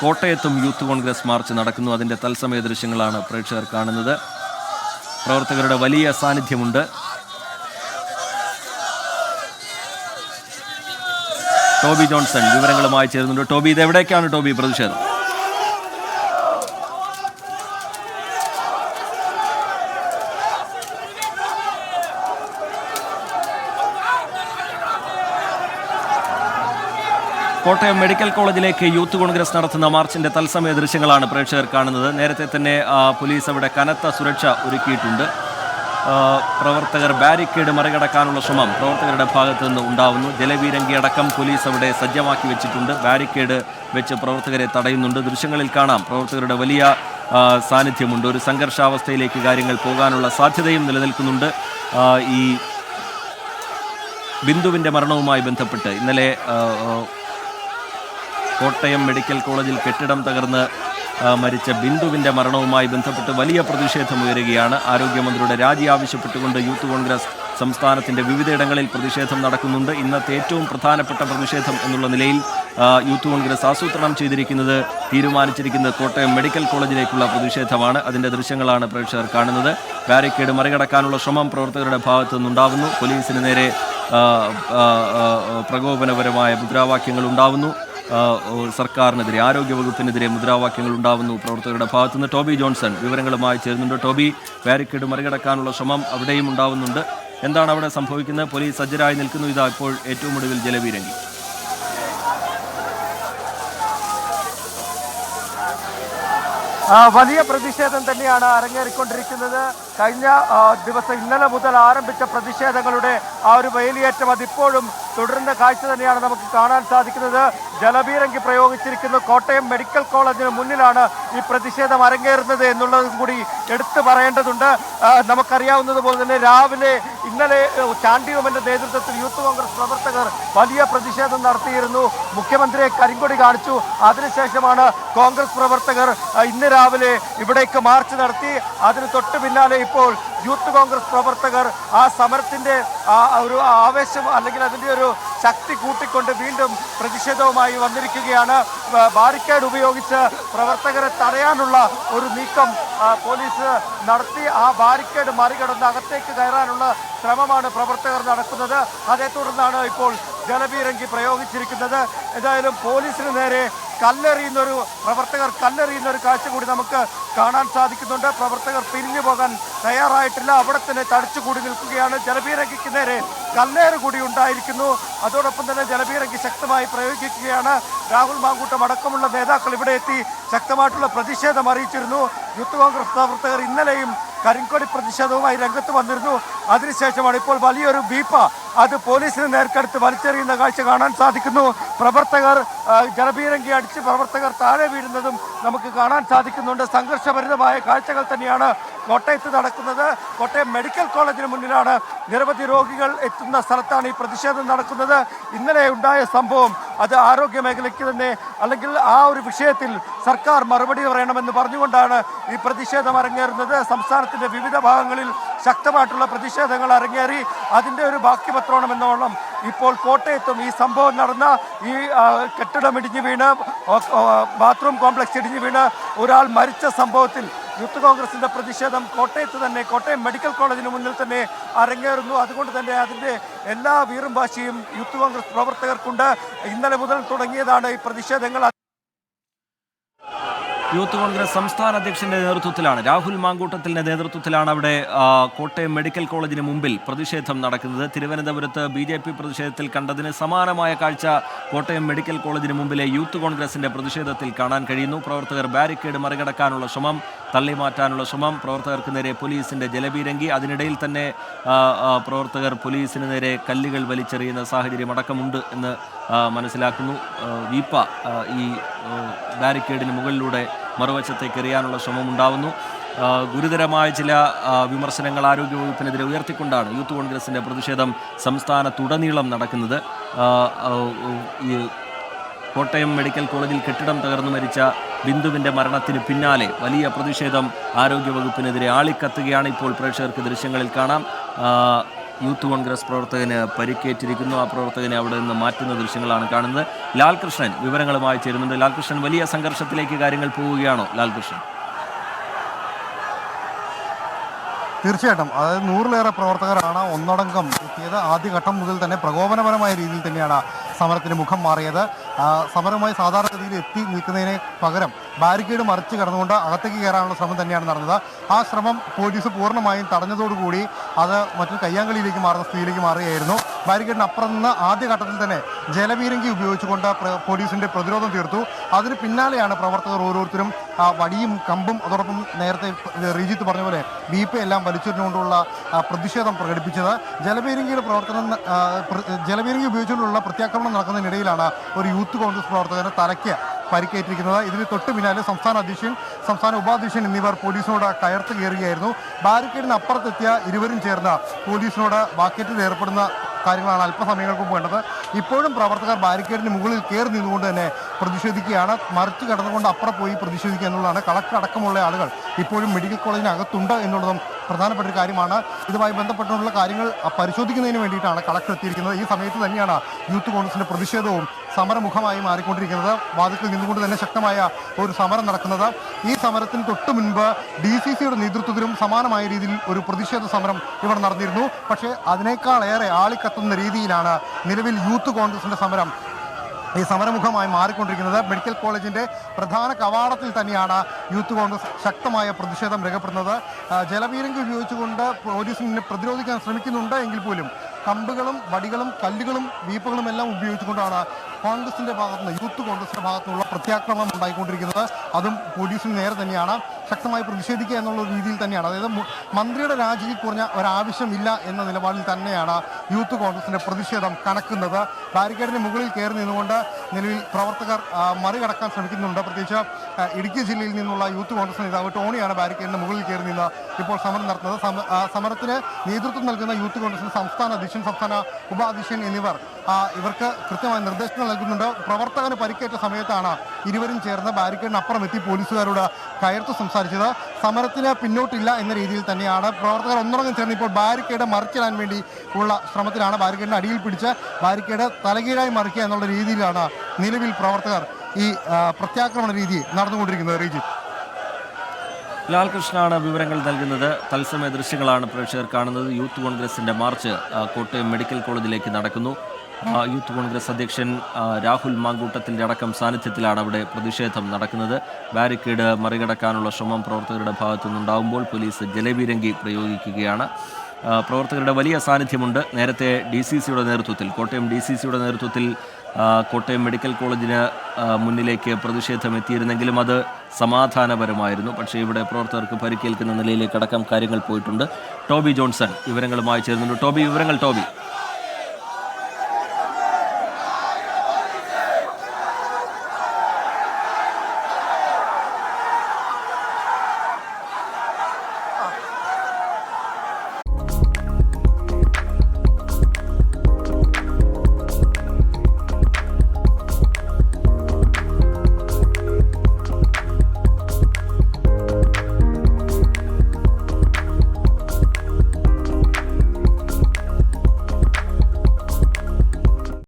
കോട്ടയത്തും youth Congress March നടക്കുന്നു. അതിന്റെ തത്സമയ ദൃശ്യങ്ങളാണ് പ്രേക്ഷകർ കാണുന്നത്. പ്രവർത്തകരുടെ വലിയ സാന്നിധ്യമുണ്ട്. ടോബി ജോൺസൺ വിവരങ്ങളുമായി ചേരുന്നുണ്ട്. ടോബി ഇത് എവിടേക്കാണ് ടോബി പ്രതിഷേധം? കോട്ടയം മെഡിക്കൽ കോളേജിലേക്ക് യൂത്ത് കോൺഗ്രസ് നടത്തുന്ന മാർച്ചിന്റെ തത്സമയ ദൃശ്യങ്ങളാണ് പ്രേക്ഷകർ കാണുന്നത്. നേരത്തെ തന്നെ പോലീസ് അവിടെ കനത്ത സുരക്ഷ ഒരുക്കിയിട്ടുണ്ട്. പ്രവർത്തകർ ബാരിക്കേഡ് മറികടക്കാനുള്ള ശ്രമം പ്രവർത്തകരുടെ ഭാഗത്തു നിന്ന് ഉണ്ടാവുന്നു. ജലവീരങ്കി അടക്കം പോലീസ് അവിടെ സജ്ജമാക്കി വെച്ചിട്ടുണ്ട്. ബാരിക്കേഡ് വെച്ച് പ്രവർത്തകരെ തടയുന്നുണ്ട്. ദൃശ്യങ്ങളിൽ കാണാം പ്രവർത്തകരുടെ വലിയ സാന്നിധ്യമുണ്ട്. ഒരു സംഘർഷാവസ്ഥയിലേക്ക് കാര്യങ്ങൾ പോകാനുള്ള സാധ്യതയും നിലനിൽക്കുന്നുണ്ട്. ഈ ബിന്ദുവിന്റെ മരണവുമായി ബന്ധപ്പെട്ട് ഇന്നലെ കോട്ടയം മെഡിക്കൽ കോളേജിൽ കെട്ടിടം തകർന്ന് മരിച്ച ബിന്ദുവിന്റെ മരണവുമായി ബന്ധപ്പെട്ട് വലിയ പ്രതിഷേധം ഉയരുകയാണ്. ആരോഗ്യമന്ത്രിയുടെ രാജി ആവശ്യപ്പെട്ടുകൊണ്ട് യൂത്ത് കോൺഗ്രസ് സംസ്ഥാനത്തിന്റെ വിവിധയിടങ്ങളിൽ പ്രതിഷേധം നടക്കുന്നുണ്ട്. ഇന്നത്തെ ഏറ്റവും പ്രധാനപ്പെട്ട പ്രതിഷേധം എന്നുള്ള നിലയിൽ യൂത്ത് കോൺഗ്രസ് ആസൂത്രണം ചെയ്തിരിക്കുന്നത് തീരുമാനിച്ചിരിക്കുന്നത് കോട്ടയം മെഡിക്കൽ കോളേജിലേക്കുള്ള പ്രതിഷേധമാണ്. അതിന്റെ ദൃശ്യങ്ങളാണ് പ്രേക്ഷകർ കാണുന്നത്. ബാരിക്കേഡ് മറികടക്കാനുള്ള ശ്രമം പ്രവർത്തകരുടെ ഭാഗത്തു നിന്നുണ്ടാവുന്നു. പോലീസിന് നേരെ പ്രകോപനപരമായ മുദ്രാവാക്യങ്ങൾ ഉണ്ടാവുന്നു. സർക്കാരിനെതിരെ ആരോഗ്യവകുപ്പിനെതിരെ മുദ്രാവാക്യങ്ങൾ ഉണ്ടാവുന്നു പ്രവർത്തകരുടെ ഭാഗത്തുനിന്ന്. ടോബി ജോൺസൺ വിവരങ്ങളുമായി ചേരുന്നുണ്ട്. ടോബി ബാരിക്കേഡ് മറികടക്കാനുള്ള ശ്രമം അവിടെയും ഉണ്ടാവുന്നുണ്ട്. എന്താണ് അവിടെ സംഭവിക്കുന്നത്? പോലീസ് സജ്ജരായി നിൽക്കുന്നു. ഇതാ ഇപ്പോൾ ഏറ്റവും ഒടുവിൽ ജലവീരങ്കി വലിയ പ്രതിഷേധം തന്നെയാണ് അരങ്ങേറിക്കൊണ്ടിരിക്കുന്നത്. കഴിഞ്ഞ ദിവസം ഇന്നലെ മുതൽ ആരംഭിച്ച പ്രതിഷേധങ്ങളുടെ ആ ഒരു വേലിയേറ്റം അതിപ്പോഴും തുടരുന്ന കാഴ്ച തന്നെയാണ് നമുക്ക് കാണാൻ സാധിക്കുന്നത്. ജലബീരങ്കി പ്രയോഗിച്ചിരിക്കുന്ന കോട്ടയം മെഡിക്കൽ കോളേജിന് മുന്നിലാണ് ഈ പ്രതിഷേധം അരങ്ങേറുന്നത് എന്നുള്ളതും കൂടി എടുത്തു പറയേണ്ടതുണ്ട്. നമുക്കറിയാവുന്നതുപോലെ തന്നെ രാവിലെ ഇന്നലെ ചാണ്ടി ചാണ്ടിയുമന്റെ നേതൃത്വത്തിൽ യൂത്ത് കോൺഗ്രസ് പ്രവർത്തകർ വലിയ പ്രതിഷേധം നടത്തിയിരുന്നു. മുഖ്യമന്ത്രിയെ കരിങ്കൊടി കാണിച്ചു. അതിനുശേഷമാണ് കോൺഗ്രസ് പ്രവർത്തകർ ഇന്ന് രാവിലെ ഇവിടേക്ക് മാർച്ച് നടത്തി. അതിന് തൊട്ട് പിന്നാലെ ഇപ്പോൾ യൂത്ത് കോൺഗ്രസ് പ്രവർത്തകർ ആ സമരത്തിന്റെ ഒരു ആവേശം അല്ലെങ്കിൽ അതിന്റെ ഒരു ശക്തി കൂട്ടിക്കൊണ്ട് വീണ്ടും പ്രതിഷേധവുമായി വന്നിരിക്കുകയാണ്. ബാരിക്കേഡ് ഉപയോഗിച്ച് പ്രവർത്തകരെ തടയാനുള്ള ഒരു നീക്കം പോലീസ് നടത്തി. ആ ബാരിക്കേഡ് മറികടന്ന് അകത്തേക്ക് കയറാനുള്ള ശ്രമമാണ് പ്രവർത്തകർ നടക്കുന്നത്. അതേ തുടർന്നാണ് ഇപ്പോൾ ജലബീരങ്കി പ്രയോഗിച്ചിരിക്കുന്നത്. ഏതായാലും പോലീസിന് നേരെ കല്ലെറിയുന്നൊരു പ്രവർത്തകർ കല്ലെറിയുന്ന ഒരു കാഴ്ച കൂടി നമുക്ക് കാണാൻ സാധിക്കുന്നുണ്ട്. പ്രവർത്തകർ പിരിഞ്ഞു പോകാൻ തയ്യാറായിട്ടില്ല. അവിടെ തന്നെ തടിച്ചു കൂടി നിൽക്കുകയാണ്. ജലപീരങ്കിക്ക് നേരെ കല്ലേറ് കൂടി ഉണ്ടായിരിക്കുന്നു. അതോടൊപ്പം തന്നെ ജലപീരങ്കി ശക്തമായി പ്രയോഗിക്കുകയാണ്. രാഹുൽ മാങ്കൂട്ടം അടക്കമുള്ള നേതാക്കൾ ഇവിടെ എത്തി ശക്തമായിട്ടുള്ള പ്രതിഷേധം അറിയിച്ചിരുന്നു. യൂത്ത് കോൺഗ്രസ് പ്രവർത്തകർ ഇന്നലെയും കരിങ്കൊടി പ്രതിഷേധവുമായി രംഗത്ത് വന്നിരുന്നു. അതിനുശേഷമാണ് ഇപ്പോൾ വലിയൊരു ബീപ്പ അത് പോലീസിന് നേർക്കടുത്ത് വലിച്ചെറിയുന്ന കാഴ്ച കാണാൻ സാധിക്കുന്നു. പ്രവർത്തകർ ജലപീരങ്കി അടിച്ച് പ്രവർത്തകർ താഴെ വീഴുന്നതും നമുക്ക് കാണാൻ സാധിക്കുന്നുണ്ട്. സംഘർഷഭരിതമായ കാഴ്ചകൾ തന്നെയാണ് കോട്ടയത്ത് നടക്കുന്നത്. കോട്ടയം മെഡിക്കൽ കോളേജിന് മുന്നിലാണ് നിരവധി രോഗികൾ എത്തുന്ന സ്ഥലത്താണ് ഈ പ്രതിഷേധം നടക്കുന്നത്. ഇന്നലെ ഉണ്ടായ സംഭവം അത് ആരോഗ്യ മേഖലയ്ക്ക് തന്നെ അല്ലെങ്കിൽ ആ ഒരു വിഷയത്തിൽ സർക്കാർ മറുപടി പറയണമെന്ന് പറഞ്ഞുകൊണ്ടാണ് ഈ പ്രതിഷേധം അരങ്ങേറുന്നത്. സംസ്ഥാനത്തിന്റെ വിവിധ ഭാഗങ്ങളിൽ ശക്തമായിട്ടുള്ള പ്രതിഷേധങ്ങൾ അരങ്ങേറി അതിന്റെ ഒരു ബാക്കി പത്രണമെന്നോളം ഇപ്പോൾ കോട്ടയത്തും ഈ സംഭവം നടന്ന ഈ കെട്ടിടം ഇടിഞ്ഞു വീണ് ബാത്റൂം കോംപ്ലക്സ് ഇടിഞ്ഞു വീണ് ഒരാൾ മരിച്ച സംഭവത്തിൽ യൂത്ത് കോൺഗ്രസിന്റെ പ്രതിഷേധം കോട്ടയത്ത് തന്നെ കോട്ടയം മെഡിക്കൽ കോളേജിന് മുന്നിൽ തന്നെ അരങ്ങേറുന്നു. അതുകൊണ്ട് തന്നെ അതിന്റെ എല്ലാ വീറും വാശിയും യൂത്ത് കോൺഗ്രസ് പ്രവർത്തകർക്കുണ്ട്. ഇന്നലെ മുതൽ തുടങ്ങിയതാണ് ഈ പ്രതിഷേധങ്ങൾ. യൂത്ത് കോൺഗ്രസ് സംസ്ഥാന അധ്യക്ഷന്റെ നേതൃത്വത്തിലാണ്. രാഹുൽ മാങ്കൂട്ടത്തിന്റെ നേതൃത്വത്തിലാണ് അവിടെ കോട്ടയം മെഡിക്കൽ കോളേജിന് മുമ്പിൽ പ്രതിഷേധം നടക്കുന്നത്. തിരുവനന്തപുരത്ത് ബി ജെ പി പ്രതിഷേധത്തിൽ കണ്ടതിന് സമാനമായ കാഴ്ച കോട്ടയം മെഡിക്കൽ കോളേജിന് മുമ്പിലെ യൂത്ത് കോൺഗ്രസിന്റെ പ്രതിഷേധത്തിൽ കാണാൻ കഴിയുന്നു. പ്രവർത്തകർ ബാരിക്കേഡ് മറികടക്കാനുള്ള ശ്രമം തള്ളിമാറ്റാനുള്ള ശ്രമം പ്രവർത്തകർക്ക് നേരെ പോലീസിന്റെ ജലബീരങ്കി അതിനിടയിൽ തന്നെ പ്രവർത്തകർ പോലീസിന് നേരെ കല്ലുകൾ വലിച്ചെറിയുന്ന സാഹചര്യം അടക്കമുണ്ട് എന്ന് മനസ്സിലാക്കുന്നു. വീപ്പ ഈ ബാരിക്കേഡിന് മുകളിലൂടെ മറുവശത്തേക്ക് എറിയാനുള്ള ശ്രമമുണ്ടാവുന്നു ഗുരുതരമായ ചില വിമർശനങ്ങൾ ആരോഗ്യവകുപ്പിനെതിരെ ഉയർത്തിക്കൊണ്ടാണ് യൂത്ത് കോൺഗ്രസിന്റെ പ്രതിഷേധം സംസ്ഥാനത്തുടനീളം നടക്കുന്നത്. കോട്ടയം മെഡിക്കൽ കോളേജിൽ കെട്ടിടം തകർന്നു മരിച്ച ബിന്ദുവിന്റെ മരണത്തിന് പിന്നാലെ വലിയ പ്രതിഷേധം ആരോഗ്യവകുപ്പിനെതിരെ ആളിക്കത്തുകയാണ് ഇപ്പോൾ പ്രേക്ഷകർക്ക് ദൃശ്യങ്ങളിൽ കാണാം. യൂത്ത് കോൺഗ്രസ് പ്രവർത്തകന് പരിക്കേറ്റിരിക്കുന്നു. ആ പ്രവർത്തകനെ അവിടെ നിന്ന് മാറ്റുന്ന ദൃശ്യങ്ങളാണ് കാണുന്നത്. ലാൽകൃഷ്ണൻ വിവരങ്ങളുമായി ചേരുന്നുണ്ട്. ലാൽകൃഷ്ണൻ വലിയ സംഘർഷത്തിലേക്ക് കാര്യങ്ങൾ പോവുകയാണോ? ലാൽകൃഷ്ണൻ. തീർച്ചയായിട്ടും. അതായത് നൂറിലേറെ പ്രവർത്തകരാണ് ഒന്നടങ്കം എത്തിയത്. ആദ്യഘട്ടം മുതൽ തന്നെ പ്രകോപനപരമായ രീതിയിൽ തന്നെയാണ് സമരത്തിന് മുഖം മാറിയത്. സമരവുമായി സാധാരണഗതിയിൽ എത്തി നിൽക്കുന്നതിന് പകരം ബാരിക്കേഡ് മറിച്ച് കടന്നുകൊണ്ട് അകത്തേക്ക് കയറാനുള്ള ശ്രമം തന്നെയാണ് നടന്നത്. ആ ശ്രമം പോലീസ് പൂർണമായും തടഞ്ഞതോടുകൂടി അത് മറ്റൊരു കയ്യാങ്കളിയിലേക്ക് മാറുന്ന സ്ഥിതിയിലേക്ക് മാറുകയായിരുന്നു. ബാരിക്കേഡിന് അപ്പുറം നിന്ന് ആദ്യഘട്ടത്തിൽ തന്നെ ജലപീരങ്കി ഉപയോഗിച്ചുകൊണ്ട് പോലീസിന്റെ പ്രതിരോധം തീർത്തു. അതിന് പിന്നാലെയാണ് പ്രവർത്തകർ ഓരോരുത്തരും വടിയും കമ്പും അതോടൊപ്പം നേരത്തെ റീജിത്ത് പറഞ്ഞ പോലെ ബീപ്പ് എല്ലാം വലിച്ചെറിഞ്ഞുകൊണ്ടുള്ള പ്രതിഷേധം പ്രകടിപ്പിച്ചത്. ജലപീരങ്കിയുടെ പ്രവർത്തനം ജലപീരങ്കി ഉപയോഗിച്ചുകൊണ്ടുള്ള പ്രത്യാക്രമണം നടക്കുന്നതിനിടയിലാണ് ഒരു യൂത്ത് കോൺഗ്രസ് പ്രവർത്തകന് തലയ്ക്ക് പരിക്കേറ്റിരിക്കുന്നത്. ഇതിന് തൊട്ട് പിന്നാലെ സംസ്ഥാന അധ്യക്ഷൻ സംസ്ഥാന ഉപാധ്യക്ഷൻ എന്നിവർ പോലീസിനോട് കയർത്ത് കയറുകയായിരുന്നു. ബാരിക്കേഡിന് അപ്പുറത്തെത്തിയ ഇരുവരും ചേർന്ന് പോലീസിനോട് വാക്കേറ്റിൽ ഏർപ്പെടുന്ന കാര്യങ്ങളാണ് അല്പസമയങ്ങൾക്ക് മുമ്പ് ഇപ്പോഴും പ്രവർത്തകർ ബാരിക്കേഡിന് മുകളിൽ കയറി നിന്നുകൊണ്ട് തന്നെ പ്രതിഷേധിക്കുകയാണ്. മറിച്ച് കടന്നുകൊണ്ട് അപ്പുറം പോയി പ്രതിഷേധിക്കുക എന്നുള്ളതാണ്. കളക്ടർ അടക്കമുള്ള ആളുകൾ ഇപ്പോഴും മെഡിക്കൽ കോളേജിനകത്തുണ്ട് എന്നുള്ളതും പ്രധാനപ്പെട്ട ഒരു കാര്യമാണ്. ഇതുമായി ബന്ധപ്പെട്ടുള്ള കാര്യങ്ങൾ പരിശോധിക്കുന്നതിന് വേണ്ടിയിട്ടാണ് കളക്ടർ എത്തിയിരിക്കുന്നത്. ഈ സമയത്ത് തന്നെയാണ് യൂത്ത് കോൺഗ്രസിന്റെ പ്രതിഷേധവും സമരമുഖമായി മാറിക്കൊണ്ടിരിക്കുന്നത്. വാദത്തിൽ നിന്നുകൊണ്ട് തന്നെ ശക്തമായ ഒരു സമരം നടക്കുന്നത്. ഈ സമരത്തിന് തൊട്ട് മുൻപ് ഡി സി സിയുടെ നേതൃത്വത്തിലും സമാനമായ രീതിയിൽ ഒരു പ്രതിഷേധ സമരം ഇവിടെ നടന്നിരുന്നു. പക്ഷേ അതിനേക്കാളേറെ ആളിക്കത്തുന്ന രീതിയിലാണ് നിലവിൽ യൂത്ത് കോൺഗ്രസിന്റെ സമരം. ഈ സമരമുഖമായി മാറിക്കൊണ്ടിരിക്കുന്നത് മെഡിക്കൽ കോളേജിന്റെ പ്രധാന കവാടത്തിൽ തന്നെയാണ് യൂത്ത് കോൺഗ്രസ് ശക്തമായ പ്രതിഷേധം രേഖപ്പെടുന്നത്. ജലപീരങ്കി ഉപയോഗിച്ചുകൊണ്ട് പോലീസിനെ പ്രതിരോധിക്കാൻ ശ്രമിക്കുന്നുണ്ട് എങ്കിൽ പോലും കമ്പുകളും വടികളും കല്ലുകളും വീപ്പുകളും എല്ലാം ഉപയോഗിച്ചുകൊണ്ടാണ് കോൺഗ്രസിന്റെ ഭാഗത്തുനിന്ന് യൂത്ത് കോൺഗ്രസിന്റെ ഭാഗത്തുനിന്നുള്ള പ്രത്യാക്രമണം ഉണ്ടായിക്കൊണ്ടിരിക്കുന്നത് അതും പോലീസിന് നേരെ തന്നെയാണ്. ശക്തമായി പ്രതിഷേധിക്കുക എന്നുള്ള രീതിയിൽ തന്നെയാണ്. അതായത് മന്ത്രിയുടെ രാജിയിൽ കുറഞ്ഞ ഒരാവശ്യമില്ല എന്ന നിലപാടിൽ തന്നെയാണ് യൂത്ത് കോൺഗ്രസിന്റെ പ്രതിഷേധം കണക്കുന്നത് ബാരിക്കേഡിന് മുകളിൽ കയറി നിന്നുകൊണ്ട് നിലവിൽ പ്രവർത്തകർ മറികടക്കാൻ ശ്രമിക്കുന്നുണ്ട്. പ്രത്യേകിച്ച് ഇടുക്കി ജില്ലയിൽ നിന്നുള്ള യൂത്ത് കോൺഗ്രസ് നേതാവ് ടോണിയാണ് ബാരിക്കേഡിന് മുകളിൽ കയറി നിന്ന് ഇപ്പോൾ സമരം നടത്തുന്നത്. സമരത്തിന് നേതൃത്വം നൽകുന്ന യൂത്ത് കോൺഗ്രസിന്റെ സംസ്ഥാന അധ്യക്ഷൻ സംസ്ഥാന ഉപാധ്യക്ഷൻ എന്നിവർ ഇവർക്ക് കൃത്യമായ നിർദ്ദേശങ്ങൾ നൽകുന്നുണ്ട്. പ്രവർത്തകന് പരിക്കേറ്റ സമയത്താണ് ഇരുവരും ചേർന്ന് ബാരിക്കേഡിന് അപ്പുറം എത്തി പോലീസുകാരോട് കയർത്ത് സംസാരിച്ചത്. സമരത്തിന് പിന്നോട്ടില്ല എന്ന രീതിയിൽ തന്നെയാണ് പ്രവർത്തകർ ഒന്നടങ്കം ചേർന്ന് ഇപ്പോൾ ബാരിക്കേഡ് മറിച്ചിടാൻ വേണ്ടി ഉള്ള ശ്രമത്തിലാണ് ബാരിക്കേഡിന് അടിയിൽ പിടിച്ച് ബാരിക്കേഡ് തലകീഴായി മറിക്കുക എന്നുള്ള രീതിയിലാണ് നിലവിൽ പ്രവർത്തകർ ഈ പ്രത്യാക്രമണ രീതി നടന്നുകൊണ്ടിരിക്കുന്നത്. റീജിത്ത് ലാൽകൃഷ്ണനാണ് വിവരങ്ങൾ നൽകുന്നത്. തത്സമയ ദൃശ്യങ്ങളാണ് പ്രേക്ഷകർ കാണുന്നത്. യൂത്ത് കോൺഗ്രസിന്റെ മാർച്ച് കോട്ടയം മെഡിക്കൽ കോളേജിലേക്ക് നടക്കുന്നു. യൂത്ത് കോൺഗ്രസ് അധ്യക്ഷൻ രാഹുൽ മാങ്കൂട്ടത്തിന്റെ അടക്കം സാന്നിധ്യത്തിലാണ് അവിടെ പ്രതിഷേധം നടക്കുന്നത്. ബാരിക്കേഡ് മറികടക്കാനുള്ള ശ്രമം പ്രവർത്തകരുടെ ഭാഗത്തുനിന്നുണ്ടാകുമ്പോൾ പോലീസ് ജലപീരങ്കി പ്രയോഗിക്കുകയാണ്. പ്രവർത്തകരുടെ വലിയ സാന്നിധ്യമുണ്ട്. നേരത്തെ ഡി സി സിയുടെ നേതൃത്വത്തിൽ കോട്ടയം ഡി സി സിയുടെ നേതൃത്വത്തിൽ കോട്ടയം മെഡിക്കൽ കോളേജിന് മുന്നിലേക്ക് പ്രതിഷേധം എത്തിയിരുന്നെങ്കിലും അത് സമാധാനപരമായിരുന്നു. പക്ഷേ ഇവിടെ പ്രവർത്തകർക്ക് പരിക്കേൽക്കുന്ന നിലയിലേക്ക് അടക്കം കാര്യങ്ങൾ പോയിട്ടുണ്ട്. ടോബി ജോൺസൺ വിവരങ്ങളുമായി ചേരുന്നുണ്ട്. ടോബി വിവരങ്ങൾ ടോബി.